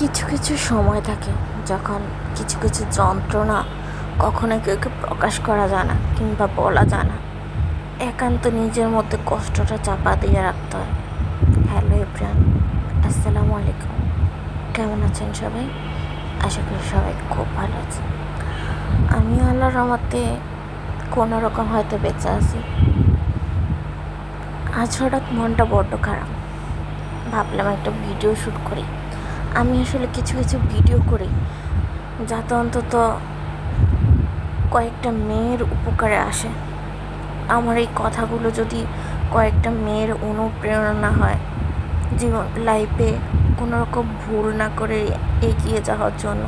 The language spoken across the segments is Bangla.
কিছু কিছু সময় থাকে যখন কিছু কিছু যন্ত্রণা কখনো কেউকে প্রকাশ করা যায় না কিংবা বলা যায় না। একান্ত নিজের মধ্যে কষ্টটা চাপা দিয়ে রাখতে হয়। হ্যালো এভরিয়ান আসসালামু আলাইকুম। কেমন আছেন সবাই? আশা করি সবাই খুব ভালো আছে আমি আল্লাহর রহমতে কোনো রকম হয়তো বেঁচে আছি। আজ হঠাৎ মনটা বড্ড খারাপ। ভাবলাম একটা ভিডিও শ্যুট করি। আমি আসলে কিছু কিছু ভিডিও করি, যাতে অন্তত কয়েকটা মেয়ের উপকারে আসে। আমার এই কথাগুলো যদি কয়েকটা মেয়ের অনুপ্রেরণা হয়, জীবন লাইফে কোনো রকম ভুল না করে এগিয়ে যাওয়ার জন্য,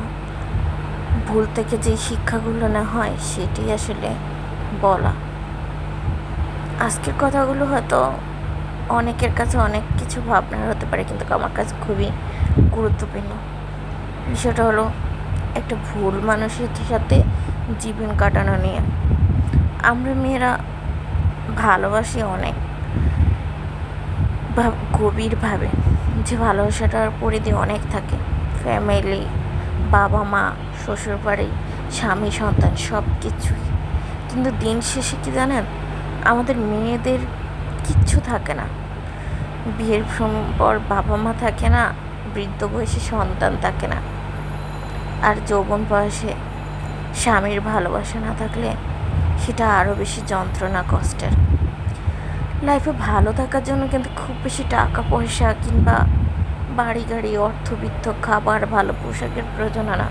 ভুল থেকে যে শিক্ষাগুলো না হয়, সেটি আসলে বলা। আজকের কথাগুলো হয়তো অনেকের কাছে অনেক কিছু ভাবনার হতে পারে, কিন্তু আমার কাছে খুবই গুরুত্বপূর্ণ। বিষয়টা হলো একটা ভুল মানুষের সাথে জীবন কাটানো নিয়ে। আমরা মেয়েরা ভালোবাসি অনেক ভাব গভীরভাবে। যে ভালোবাসাটার পরিধি অনেক থাকে। ফ্যামিলি, বাবা মা, শ্বশুরবাড়ি, স্বামী, সন্তান সব কিছুই কিন্তু দিন শেষে কি জানেন? আমাদের মেয়েদের কিচ্ছু থাকে না। বিয়ের পর বাবা মা থাকে না, বৃদ্ধ বয়সে সন্তান থাকে না। আর যৌবন বয়সে স্বামীর ভালোবাসা না থাকলে সেটা আরও বেশি যন্ত্রণা কষ্টের। লাইফে ভালো থাকার জন্য কিন্তু খুব বেশি টাকা পয়সা কিংবা বাড়ি গাড়ি অর্থবিত্ত, খাবার, ভালো পোশাকের প্রয়োজন না।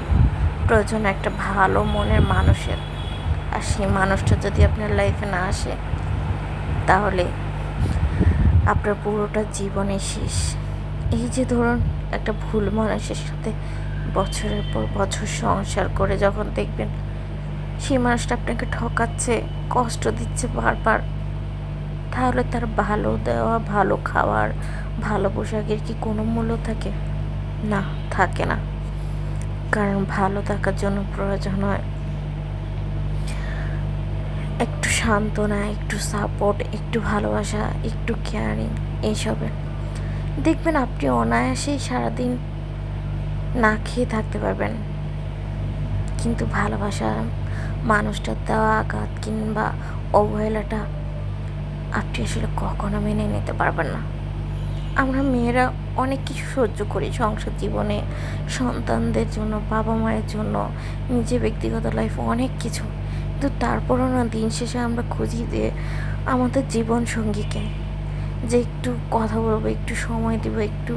প্রয়োজন একটা ভালো মনের মানুষের। আর সেই মানুষটা যদি আপনার লাইফে না আসে, তাহলে আপনার পুরোটা জীবনে শেষ। এই যে ধরুন, একটা ভুল মানুষের সাথে বছরের পর বছর সংসার করে যখন দেখবেন সেই মানুষটা আপনাকে ঠকাচ্ছে, কষ্ট দিচ্ছে বারবার, তাহলে তার ভালো দেওয়া, ভালো খাওয়ার, ভালো পোশাকের কি কোনো মূল্য থাকে? না থাকে না। কারণ ভালো থাকার জন্য প্রয়োজন হয় একটু সান্ত্বনা, একটু সাপোর্ট একটু ভালোবাসা, একটু কেয়ারিং এইসবের দেখবেন আপনি অনায়াসেই সারাদিন না খেয়ে থাকতে পারবেন। কিন্তু ভালোবাসা মানুষটার দেওয়া আঘাত কিংবা অবহেলাটা আপনি আসলে কখনো মেনে নিতে পারবেন না। আমরা মেয়েরা অনেক কিছু সহ্য করি সংসার জীবনে, সন্তানদের জন্য বাবা মায়ের জন্য নিজে ব্যক্তিগত লাইফ অনেক কিছু। কিন্তু তারপরও না দিন শেষে আমরা খুঁজি যে আমাদের জীবন সঙ্গীকে যে একটু কথা বলব, একটু সময় দিব, একটু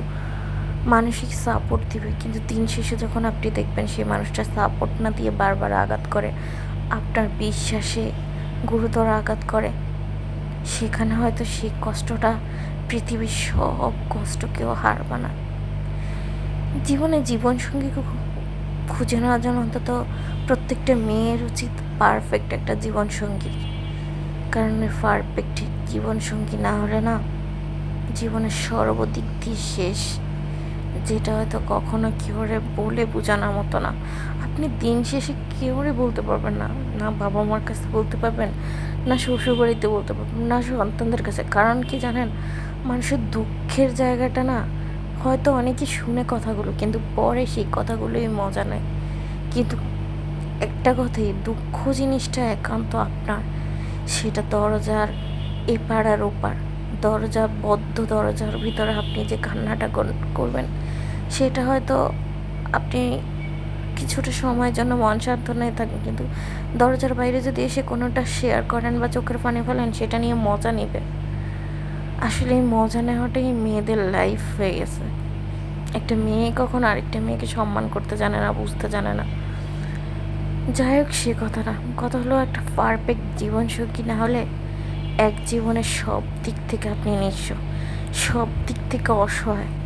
মানসিক সাপোর্ট দিবে। কিন্তু দিন শেষে যখন আপনি দেখবেন সেই মানুষটা সাপোর্ট না দিয়ে বারবার আঘাত করে, আপনার বিশ্বাসে গুরুতর আঘাত করে, সেখানে হয়তো সেই কষ্টটা পৃথিবীর সব কষ্টকেও হার বানায় জীবনে জীবনসঙ্গী খুঁজে নেওয়ার জন্য অন্তত প্রত্যেকটা মেয়ের উচিত পারফেক্ট একটা জীবনসঙ্গী। কারণ পারফেক্ট জীবনসঙ্গী না হলে না জীবনের সর্বদিক দিয়ে শেষ। যেটা হয়তো কখনো কী করে বলে বোঝানোর মতো না। আপনি দিন শেষে কী করে বলতে পারবেন না? না বাবা মার কাছে বলতে পারবেন, না শ্বশুর বাড়িতে বলতে পারবেন, না সন্তানদের কাছে। কারণ কি জানেন? মানুষের দুঃখের জায়গাটা না হয়তো অনেকে শুনে কথাগুলো, কিন্তু পরে সেই কথাগুলোই মজা নেয়। কিন্তু একটা কথাই, দুঃখ জিনিসটা একান্ত আপনার। সেটা দরজার এপার আর ওপার দরজা বদ্ধ, দরজার ভিতরে আপনি যে কান্নাটা করবেন, সেটা হয়তো আপনি কিছুটা সময়ের জন্য মন সান্ত্বনায় থাকেন, কিন্তু দরজার বাইরে যদি এসে কোনোটা শেয়ার করেন বা চোখের পানি ফেলেন, সেটা নিয়ে মজা নেবে আসলে এই মজা নেওয়াটাই মেয়েদের লাইফ হয়ে গেছে। একটা মেয়ে কখন আরেকটা মেয়েকে সম্মান করতে জানে না, বুঝতে জানে না। যাই হোক, সে কথাটা কথা হলো একটা পারফেক্ট জীবন সঙ্গী না হলে এক জীবনের সব দিক থেকে আপনি নিঃস্ব সব দিক থেকে অসহায়।